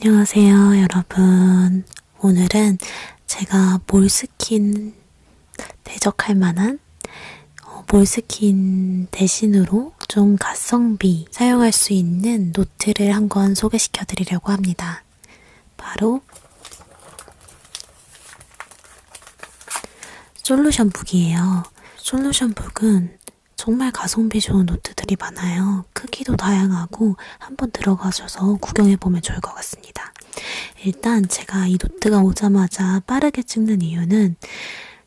안녕하세요, 여러분. 오늘은 제가 몰스킨 대적할 만한 어, 몰스킨 대신으로 좀 가성비 사용할 수 있는 노트를 한 권 소개시켜 드리려고 합니다. 바로 솔루션 북이에요. 솔루션 북은 정말 가성비 좋은 노트들이 많아요. 크기도 다양하고 한번 들어가셔서 구경해보면 좋을 것 같습니다. 일단 제가 이 노트가 오자마자 빠르게 찍는 이유는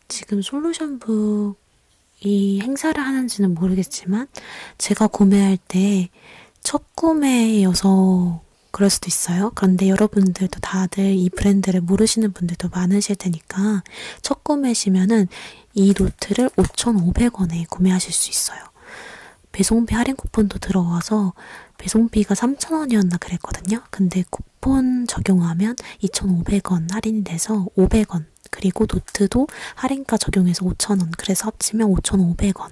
지금 솔루션북 이 행사를 하는지는 모르겠지만 제가 구매할 때 첫 구매여서 그럴 수도 있어요. 그런데 여러분들도 다들 이 브랜드를 모르시는 분들도 많으실 테니까 첫 구매시면은 이 노트를 5,500원에 구매하실 수 있어요. 배송비 할인 쿠폰도 들어가서 배송비가 3,000원이었나 그랬거든요. 근데 쿠폰 적용하면 2,500원 할인이 돼서 500원. 그리고 노트도 할인가 적용해서 5,000원. 그래서 합치면 5,500원.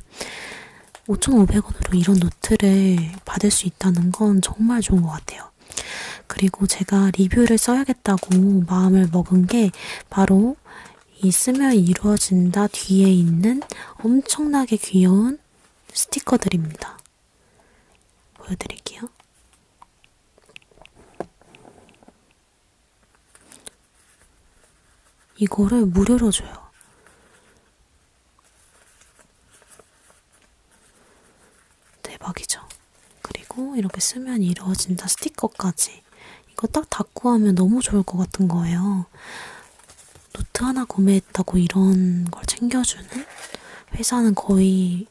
5,500원으로 이런 노트를 받을 수 있다는 건 정말 좋은 것 같아요. 그리고 제가 리뷰를 써야겠다고 마음을 먹은 게 바로 이 쓰면 이루어진다 뒤에 있는 엄청나게 귀여운 스티커들입니다. 보여드릴게요. 이거를 무료로 줘요. 대박이죠. 그리고 이렇게 쓰면 이루어진다 스티커까지. 이거 딱 닫고 하면 너무 좋을 것 같은 거예요. 노트 하나 구매했다고 이런 걸 챙겨주는 회사는 거의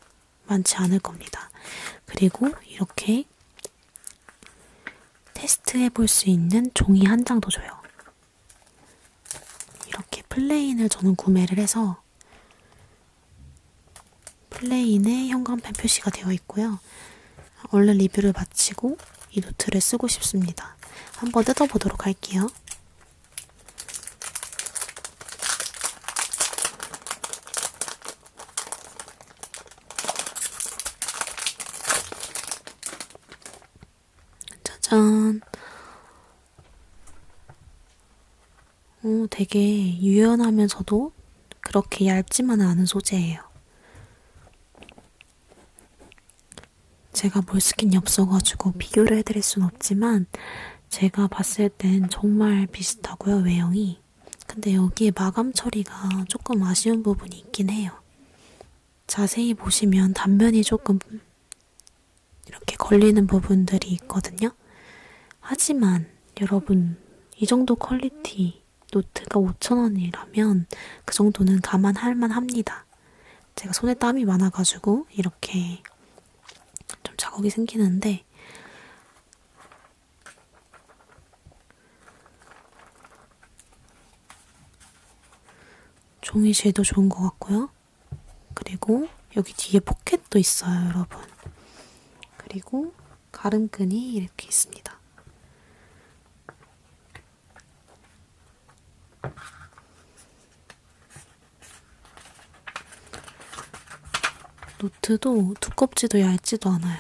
많지 않을 겁니다. 그리고 이렇게 테스트 해 볼 수 있는 종이 한 장도 줘요. 이렇게 플레인을 저는 구매를 해서 플레인에 현관펜 표시가 되어 있고요. 얼른 리뷰를 마치고 이 노트를 쓰고 싶습니다. 한번 뜯어보도록 할게요. 짜잔. 어, 되게 유연하면서도 그렇게 얇지만은 않은 소재예요. 제가 몰스킨이 없어가지고 비교를 해드릴 순 없지만 제가 봤을 땐 정말 비슷하고요, 외형이. 근데 여기에 마감 처리가 조금 아쉬운 부분이 있긴 해요. 자세히 보시면 단면이 조금 이렇게 걸리는 부분들이 있거든요. 하지만 여러분, 이 정도 퀄리티 노트가 5,000원이라면 그 정도는 감안할 만합니다. 제가 손에 땀이 많아가지고 이렇게 좀 자국이 생기는데 종이 질도 좋은 것 같고요. 그리고 여기 뒤에 포켓도 있어요, 여러분. 그리고 가름끈이 이렇게 있습니다. 노트도 두껍지도 얇지도 않아요.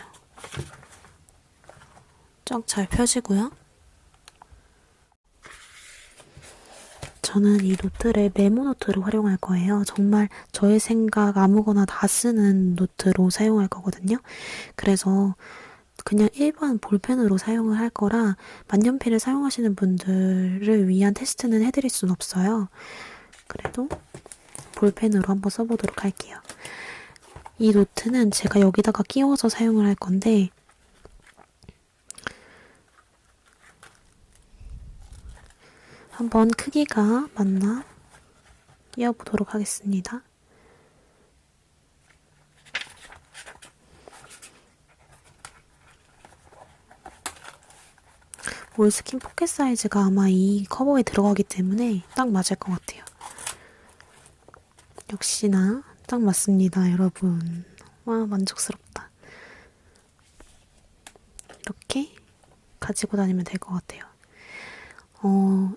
쫙 잘 펴지고요. 저는 이 노트를 메모 노트로 활용할 거예요. 정말 저의 생각 아무거나 다 쓰는 노트로 사용할 거거든요. 그래서 그냥 일반 볼펜으로 사용을 할 거라 만년필을 사용하시는 분들을 위한 테스트는 해드릴 순 없어요. 그래도 볼펜으로 한번 써보도록 할게요. 이 노트는 제가 여기다가 끼워서 사용을 할 건데 한번 크기가 맞나 끼워보도록 하겠습니다. 몰스킨 포켓 사이즈가 아마 이 커버에 들어가기 때문에 딱 맞을 것 같아요. 역시나 딱 맞습니다, 여러분. 와, 만족스럽다. 이렇게 가지고 다니면 될 것 같아요. 어,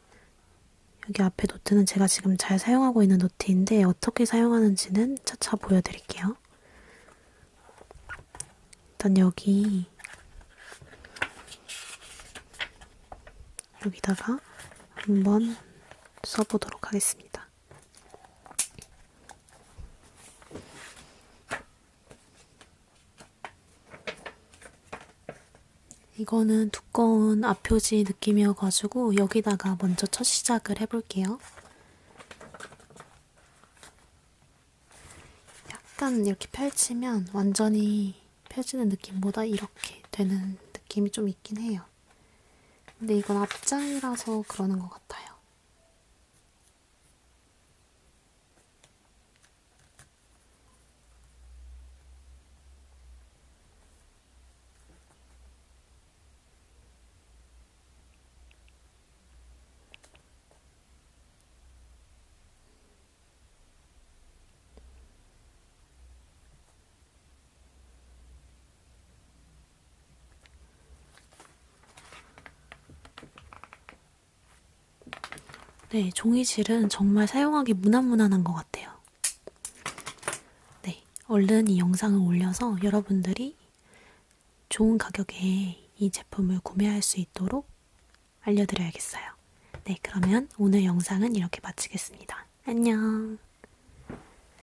여기 앞에 노트는 제가 지금 잘 사용하고 있는 노트인데 어떻게 사용하는지는 차차 보여드릴게요. 일단 여기 여기다가 한번 써보도록 하겠습니다. 이거는 두꺼운 앞표지 느낌이어가지고 여기다가 먼저 첫 시작을 해볼게요. 약간 이렇게 펼치면 완전히 펴지는 느낌보다 이렇게 되는 느낌이 좀 있긴 해요. 근데 이건 앞장이라서 그러는 것 같아요. 네, 종이질은 정말 사용하기 무난무난한 것 같아요. 네, 얼른 이 영상을 올려서 여러분들이 좋은 가격에 이 제품을 구매할 수 있도록 알려드려야겠어요. 네, 그러면 오늘 영상은 이렇게 마치겠습니다. 안녕.